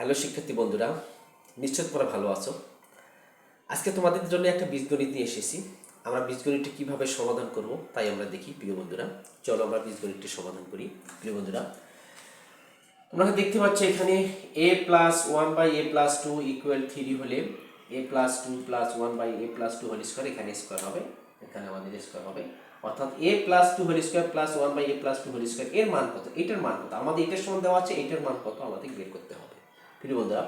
Hello শিক্ষার্থী বন্ধুরা, নিশ্চয় তোমরা ভালো আছো। আজকে তোমাদের জন্য একটা বীজগণিত নিয়ে এসেছি। আমরা বীজগণিতটি কীভাবে সমাধান করব তাই আমরা দেখি, প্রিয় বন্ধুরা। চলো আমরা বীজগণিতটি সমাধান করি, প্রিয় বন্ধুরা। তোমরা দেখতে পাচ্ছ এখানে a plus one by a plus two equal three হলে a plus two plus one by a plus two whole square এখানে স্কোয়ার হবে, এখানে আমাদের স্কোয়ার হবে। অর্থাৎ a plus two whole square plus one by a plus two whole square এর মান কত? এটার মান কত? আমাদের এটার সমান দেওয়া আছে, এটার মান কত আমাদের বের করতে হবে। প্রিয় বন্ধুরা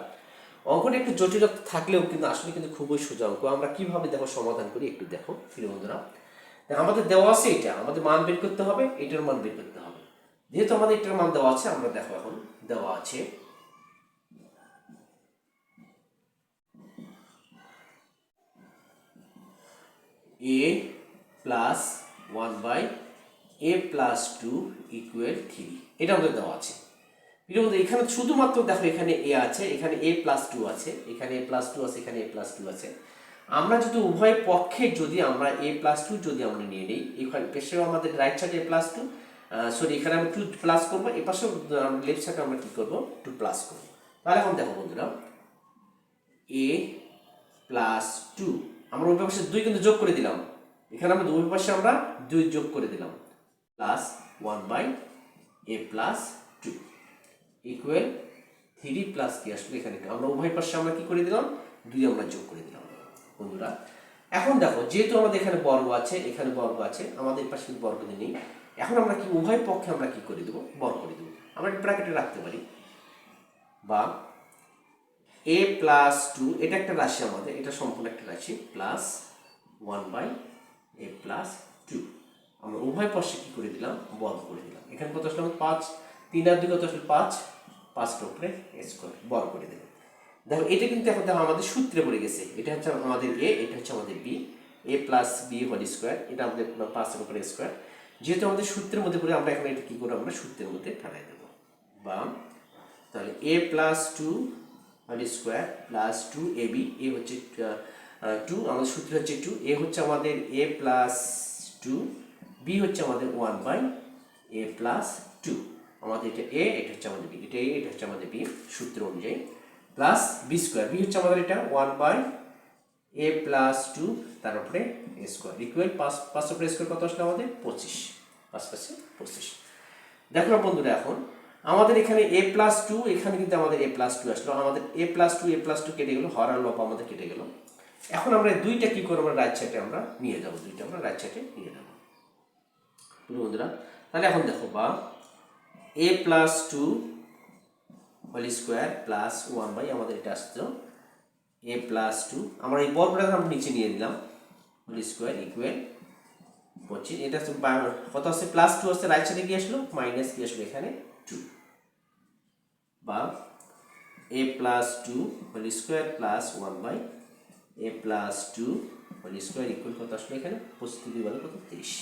অঙ্কটা একটু জটিলতা থাকলেও কিন্তু আসলে কিন্তু খুবই সোজা অঙ্ক। আমরা কীভাবে দেখো সমাধান করি একটু দেখো প্রিয় বন্ধুরা আমাদের দেওয়া আছে এটা, আমাদের মান বের করতে হবে, এটার মান বের করতে হবে। যেহেতু আমাদের এটার মান দেওয়া আছে, আমরা দেখো এখন দেওয়া আছে। A plus one by a plus two equal three এটা আমাদের দেওয়া আছে। এর মধ্যে এখানে শুধুমাত্র দেখো এখানে এ আছে, এখানে এ প্লাস টু আছে, এখানে এ প্লাস টু আছে, এখানে এ প্লাস টু আছে। আমরা যদি উভয় পক্ষে যদি আমরা এ প্লাস টু যদি আমরা নিয়ে নিই এখানে পেশেও আমাদের রাইট সাইডে এ প্লাস টু সরি এখানে আমরা টু প্লাস করব এ পাশেও লেফট সাইডে আমরা কী করব টু প্লাস করব। তাহলে এখন দেখো বন্ধুরা এ প্লাস টু আমরা উভয় পাশে দুই কিন্তু যোগ করে দিলাম। এখানে আমরা দুই পাশে আমরা দুই যোগ করে দিলাম plus one by a plus two equal three plus কি আসলে এখানে? আমরা উভয় পাশে আমরা কি করে দিলাম? দুই আমরা যোগ করে দিলাম। বন্ধুরা, এখন দেখো, যেহেতু আমাদের এখানে বর্গ আছে, এখানে বর্গ আছে, আমাদের পাশে বর্গ নেই। এখন আমরা কি, উভয় পক্ষে আমরা কি করে দেবো? বর্গ করে দেবো। আমরা ব্র্যাকেটে রাখতে পারি। বা এ প্লাস টু এটা একটা রাশি আমাদের, এটা সম্পূর্ণ একটা রাশি plus one by a plus two আমরা উভয় পাশে কি করে দিলাম? বর্গ করে দিলাম। এখানে কত আসলে? আমাদের পাঁচ। তিন আর দুই কত আসলে? পাঁচ। পাঁচটা উপরে স্কোয়ার বর্গ করে দেবে দেখো, এটা কিন্তু এখন দেখো আমাদের সূত্রে পড়ে গেছে। এটা হচ্ছে আমাদের এ এটা হচ্ছে আমাদের b a plus b whole square এটা আমাদের পাঁচের উপরে স্কোয়ার যেহেতু আমাদের সূত্রের মধ্যে পড়ে, আমরা এখন এটা কী করব? আমরা সূত্রের মধ্যে ঠাড়াই দেবো। বা তাহলে a plus two whole square plus two a b a হচ্ছে টু আমাদের সূত্র হচ্ছে টু এ হচ্ছে আমাদের এ প্লাস টু বি হচ্ছে আমাদের one by a plus two আমাদের এটা এ এটা হচ্ছে আমাদের বি এটা এ এটা হচ্ছে আমাদের বি সূত্র অনুযায়ী। প্লাস বি স্কোয়ার বি হচ্ছে আমাদের এটা one by a plus two তার উপরে এ স্কোয়ার ইকুয়াল পাঁচ পাঁচ উপরে স্কোয়ার কত আসলে আমাদের? পঁচিশ। পাঁচ পাঁচে পঁচিশ। দেখো না বন্ধুরা এখন, আমাদের এখানে এ প্লাস টু এখানে কিন্তু আমাদের এ প্লাস টু আসলো। আমাদের a plus two a plus two কেটে গেলো হরার লব আমাদের কেটে গেল। এখন আমরা দুইটা কি করব? আমরা রাইট সাইডে আমরা নিয়ে যাব, দুইটা আমরা রাইট সাইডে নিয়ে যাব। বন্ধুরা? তাহলে এখন দেখো, বা a plus two whole square plus one by আমাদের এটা আসতো এ প্লাস টু আমরা এই বর্গটাকে আমরা নিচে নিয়ে দিলাম হোল স্কোয়ার ইকুয়াল পঁচিশ। এটা হচ্ছে কত আছে প্লাস টু আছে রাইট সাইডে কি আসলো? মাইনাস কি আসলো এখানে? টু বা a plus two whole square plus one by a plus two whole square equal কত আসলো এখানে? পঁচিশ দুই কত? তিরিশ।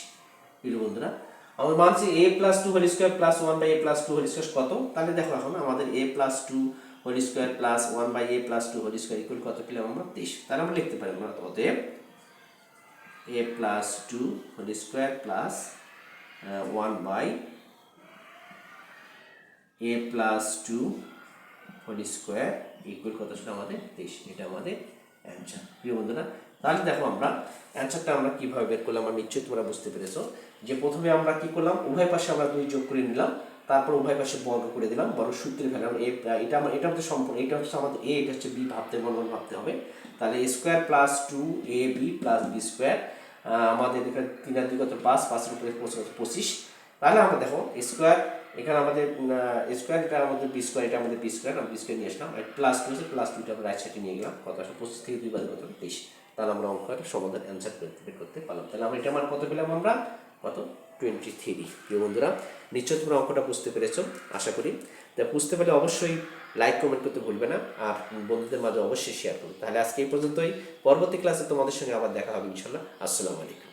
বন্ধুরা আমার মানছি a plus two whole square plus one by a plus two whole square কত? তাহলে দেখো এখন আমাদের a plus two whole square plus one by a plus two whole square equal কত পেলাম আমরা তেইশ। তাহলে আমরা লিখতে পারি আমরা অতএব a plus two whole square plus one by a plus two whole square equal কত ছিল আমাদের তেইশ? এটা আমাদের অ্যান্সার প্রিয় বন্ধুরা, তাহলে দেখো আমরা অ্যান্সারটা আমরা কীভাবে বের করলাম আমরা নিশ্চয়ই তোমরা বুঝতে পেরেছ। যে প্রথমে আমরা কি করলাম, উভয় পাশে আমরা দুই যোগ করে নিলাম, তারপর উভয় পাশে বর্গ করে দিলাম বড় সূত্রে ফেলাম এ এটা আমার এটা হচ্ছে সম্পূর্ণ এটা হচ্ছে আমাদের এ এটা হচ্ছে বি ভাবতে মনে ভাবতে হবে। তাহলে a square plus two a b plus b square আমাদের এখানে তিন আর দুই কত পাঁচ, পাঁচের উপরে পঁচিশ তাহলে আমরা দেখো স্কোয়ার এখানে আমাদের স্কোয়ার এটা আমাদের বি স্কোয়ার এটা আমাদের বি স্কোয়ার আমরা বি স্কোয়ার নিয়ে আসলাম প্লাস টু আছে প্লাস টুটা আমরা রাইট সাইডে নিয়ে গেলাম কত আসলে পঁচিশ থেকে দুই বাজে কত তেইশ তাহলে আমরা অঙ্কটা সমাধান অ্যান্সার বের করতে পারলাম। তাহলে আমরা এটা আমার কত পেলাম আমরা? কত? টোয়েন্টি থ্রি প্রিয় বন্ধুরা নিশ্চয় তোমরা অঙ্কটা বুঝতে পেরেছ, আশা করি। তা বুঝতে পারলে অবশ্যই লাইক কমেন্ট করতে ভুলবে না, আর বন্ধুদের মাঝে অবশ্যই শেয়ার করুন তাহলে আজকে এই পর্যন্তই, পরবর্তী ক্লাসে তোমাদের সঙ্গে আবার দেখা হবে ইনশাল্লাহ আসসালামু আলাইকুম।